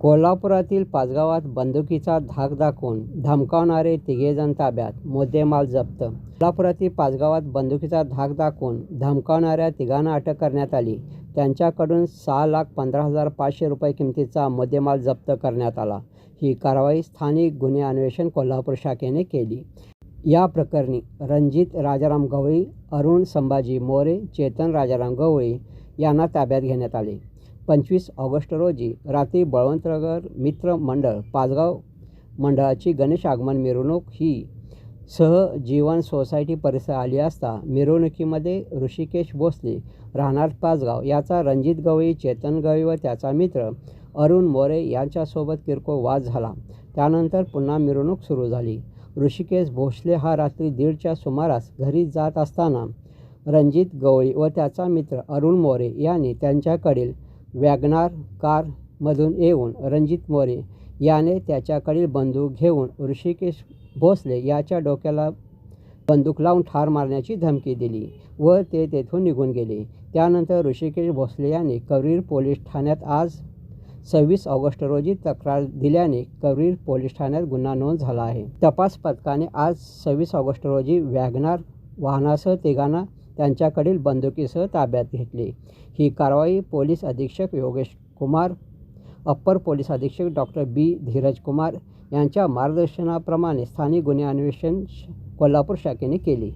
कोल्हापुरातील पाचगावात बंदुकीचा धाक दाखवून धमकावणारे तिघेजण ताब्यात मुद्देमाल जप्त. कोल्हापुरातील पाचगावात बंदुकीचा धाक दाखवून धमकावणाऱ्या तिघांना अटक करण्यात आली. त्यांच्याकडून सहा लाख पंधरा हजार पाचशे रुपये किमतीचा मुद्देमाल जप्त करण्यात आला. ही कारवाई स्थानिक गुन्हे अन्वेषण कोल्हापूर शाखेने केली. या प्रकरणी रणजित राजाराम गवळी अरुण संभाजी मोरे चेतन राजाराम गवळी यांना ताब्यात घेण्यात आले. पंचवीस ऑगस्ट रोजी रात्री बळवंतनगर मित्र मंडळ पाचगाव मंडळाची गणेश आगमन मिरवणूक ही सहजीवन सोसायटी परिसर आली असता मिरवणुकीमध्ये ऋषिकेश भोसले राहणार पाचगाव याचा रणजित गवळी चेतन गवळी व त्याचा मित्र अरुण मोरे यांच्यासोबत किरकोळ वाद झाला. त्यानंतर पुन्हा मिरवणूक सुरू झाली. ऋषिकेश भोसले हा रात्री दीडच्या सुमारास घरी जात असताना रणजित गवळी व त्याचा मित्र अरुण मोरे यांनी त्यांच्याकडील वॅगनार कारमधून येऊन रणजित मोरे याने त्याच्याकडील बंदूक घेऊन ऋषिकेश भोसले याच्या डोक्याला बंदूक लावून ठार मारण्याची धमकी दिली व ते तेथून निघून गेले. त्यानंतर ऋषिकेश भोसले यांनी कवरीर पोलीस ठाण्यात आज सव्वीस ऑगस्ट रोजी तक्रार दिल्याने कवरीर पोलीस ठाण्यात गुन्हा नोंद झाला आहे. तपास पथकाने आज सव्वीस ऑगस्ट रोजी वॅगनार वाहनासह तिघांना त्यांच्याकडील बंदुकीसह ताब्यात घेतले. ही कारवाई पोलीस अधीक्षक योगेश कुमार अप्पर पोलीस अधीक्षक डॉक्टर बी. धीरज कुमार यांच्या मार्गदर्शनाप्रमाणे स्थानिक गुन्हे अन्वेषण श- कोल्हापूर शाखेने केली.